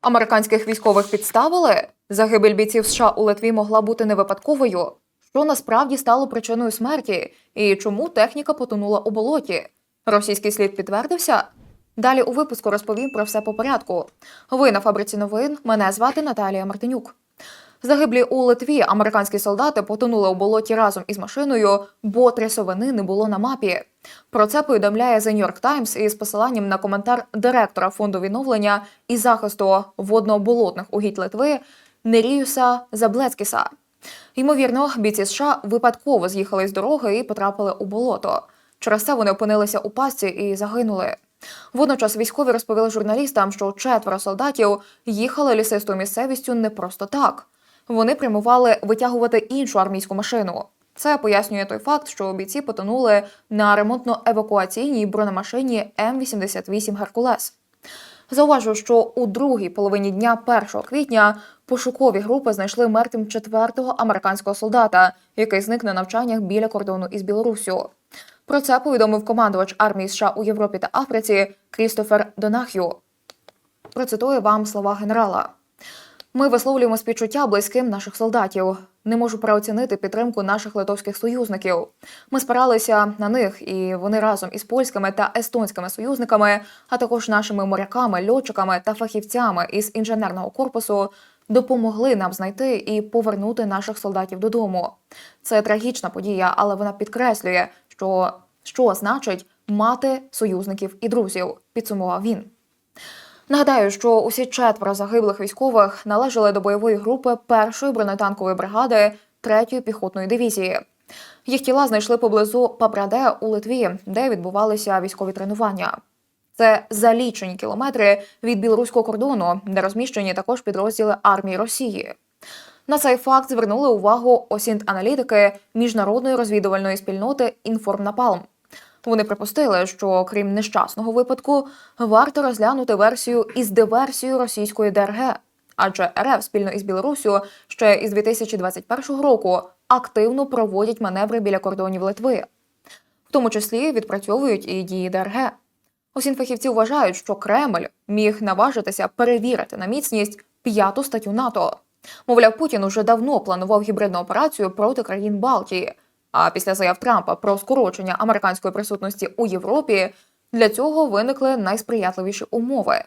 Американських військових підставили? Загибель бійців США у Литві могла бути не випадковою. Що насправді стало причиною смерті? І чому техніка потонула у болоті? Російський слід підтвердився? Далі у випуску розповім про все по порядку. Ви на фабриці новин. Мене звати Наталія Мартинюк. Загиблі у Литві американські солдати потонули у болоті разом із машиною, бо трясовини не було на мапі. Про це повідомляє The New York Times із посиланням на коментар директора фонду відновлення і захисту водно-болотних угідь Литви Неріюса Заблецькіса. Ймовірно, бійці США випадково з'їхали з дороги і потрапили у болото. Через це вони опинилися у пастці і загинули. Водночас військові розповіли журналістам, що четверо солдатів їхали лісистою місцевістю не просто так. Вони прямували витягувати іншу армійську машину. Це пояснює той факт, що бійці потонули на ремонтно-евакуаційній бронемашині М-88 Геркулес. Зауважу, що у другій половині дня 1 квітня пошукові групи знайшли мертвим четвертого американського солдата, який зник на навчаннях біля кордону із Білоруссю. Про це повідомив командувач армії США у Європі та Африці Крістофер Донах'ю. Процитую вам слова генерала. Ми висловлюємо співчуття близьким наших солдатів. Не можу переоцінити підтримку наших литовських союзників. Ми спиралися на них, і вони разом із польськими та естонськими союзниками, а також нашими моряками, льотчиками та фахівцями із інженерного корпусу допомогли нам знайти і повернути наших солдатів додому. Це трагічна подія, але вона підкреслює, що, що значить мати союзників і друзів. Підсумував він. Нагадаю, що усі четверо загиблих військових належали до бойової групи першої бронетанкової бригади третьої піхотної дивізії. Їх тіла знайшли поблизу Папраде у Литві, де відбувалися військові тренування. Це за лічені кілометри від білоруського кордону, де розміщені також підрозділи армії Росії. На цей факт звернули увагу осінт-аналітики міжнародної розвідувальної спільноти Інформнапалм. Вони припустили, що крім нещасного випадку, варто розглянути версію із диверсією російської ДРГ, адже РФ спільно із Білоруссю ще із 2021 року активно проводять маневри біля кордонів Литви, в тому числі відпрацьовують і дії ДРГ. Усім фахівці вважають, що Кремль міг наважитися перевірити на міцність п'яту статтю НАТО. Мовляв, Путін уже давно планував гібридну операцію проти країн Балтії. А після заяв Трампа про скорочення американської присутності у Європі для цього виникли найсприятливіші умови.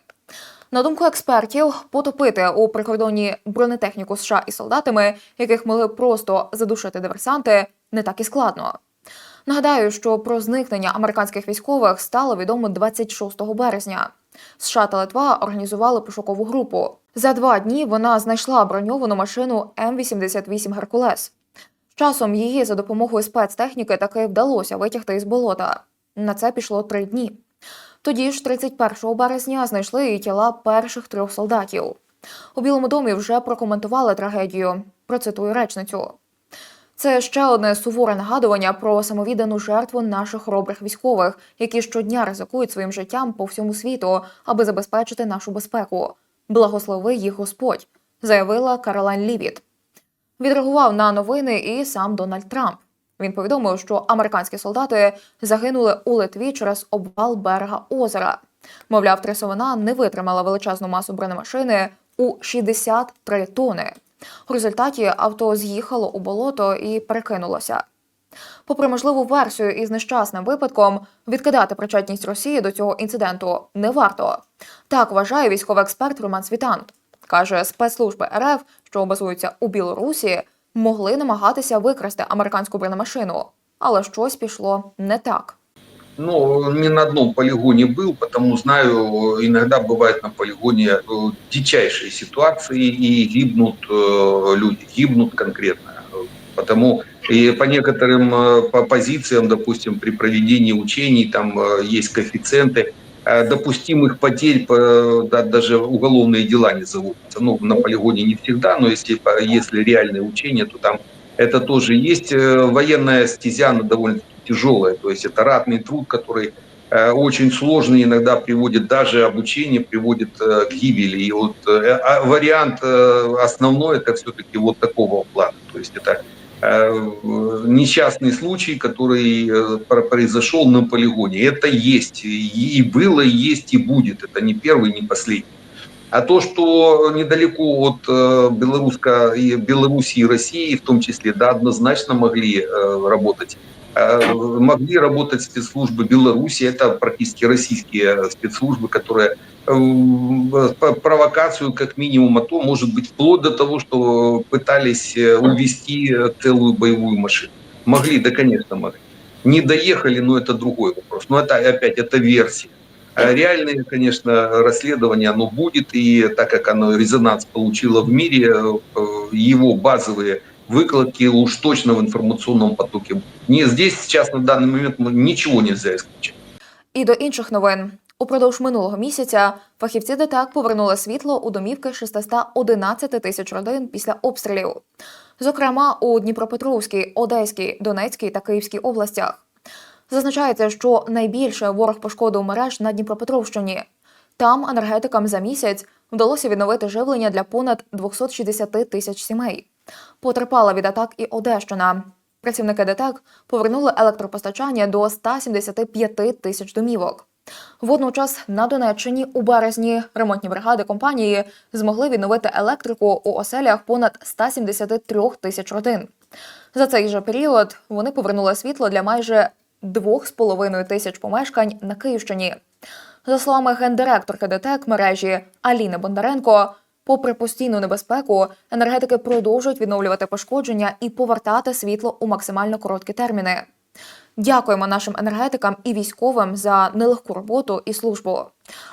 На думку експертів, потопити у прикордонні бронетехніку США і солдатами, яких могли просто задушити диверсанти, не так і складно. Нагадаю, що про зникнення американських військових стало відомо 26 березня. США та Литва організували пошукову групу. За два дні вона знайшла броньовану машину М-88 Геркулес. Часом її за допомогою спецтехніки таки вдалося витягти із болота. На це пішло три дні. Тоді ж, 31 березня, знайшли і тіла перших трьох солдатів. У Білому домі вже прокоментували трагедію. Процитую речницю. Це ще одне суворе нагадування про самовіддану жертву наших хоробрих військових, які щодня ризикують своїм життям по всьому світу, аби забезпечити нашу безпеку. Благослови їх Господь, заявила Каролайн Лівіт. Відреагував на новини і сам Дональд Трамп. Він повідомив, що американські солдати загинули у Литві через обвал берега озера. Мовляв, трясовина не витримала величезну масу бронемашини у 63 тони. У результаті авто з'їхало у болото і перекинулося. Попри можливу версію із нещасним випадком, відкидати причетність Росії до цього інциденту не варто. Так вважає військовий експерт Роман Світан Каже, спецслужби РФ, що базуються у Білорусі, могли намагатися викрасти американську бронемашину, але щось пішло не так. Ну, не на одном полигоне был, потому знаю, иногда бывают на полигоне э, дичайшие ситуации и гибнут э, люди, гибнут конкретно. Потому и по некоторым э, по позициям, допустим, при проведении учений там э, есть коэффициенты э, допустимых потерь, по- да, даже уголовные дела не заводятся. Ну, на полигоне не всегда, но если, если реальные учения, то там это тоже есть. Э, Военная стезя, она довольно тяжелая, то есть это ратный труд, который э, очень сложный, иногда приводит даже обучение, приводит э, к гибели. И вот э, а вариант э, основной это все-таки вот такого плана. То есть это э, несчастный случай, который э, про- произошел на полигоне. Это есть, и и было, и есть, и будет. Это не первый, не последний. А то, что недалеко от э, Белоруска, и Беларуси и России, в том числе, да, однозначно могли э, работать. Э, могли работать спецслужбы Беларуси, это практически российские спецслужбы, которые э, провокацию как минимум, а то может быть вплоть до того, что пытались э, увести целую боевую машину. Могли, да, конечно, могли. Не доехали, но это другой вопрос. Но это опять, это версия. А Реальное, конечно, расследование оно будет, и так как оно резонанс получило в мире, его базовые выкладки уж точно в информационном потоке. Не здесь сейчас на данный момент мы ничего нельзя исключать. І до інших новин. Упродовж минулого місяця фахівці ДТЕК повернули світло у домівки 611 тисяч родин після обстрілів, зокрема у Дніпропетровській, Одеській, Донецькій та Київській областях. Зазначається, що найбільше ворог пошкодив мереж на Дніпропетровщині. Там енергетикам за місяць вдалося відновити живлення для понад 260 тисяч сімей. Потерпала від атак і Одещина. Працівники ДТЕК повернули електропостачання до 175 тисяч домівок. Водночас на Донеччині у березні ремонтні бригади компанії змогли відновити електрику у оселях понад 173 тисяч родин. За цей же період вони повернули світло для майже 2,5 тисяч помешкань на Київщині. За словами гендиректорки ДТЕК мережі Аліни Бондаренко, попри постійну небезпеку, енергетики продовжують відновлювати пошкодження і повертати світло у максимально короткі терміни. Дякуємо нашим енергетикам і військовим за нелегку роботу і службу.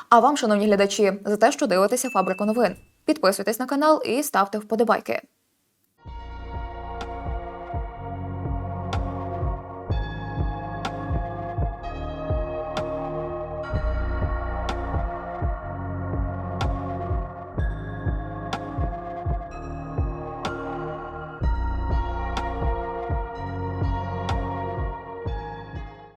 А вам, шановні глядачі, за те, що дивитеся фабрику новин. Підписуйтесь на канал і ставте вподобайки.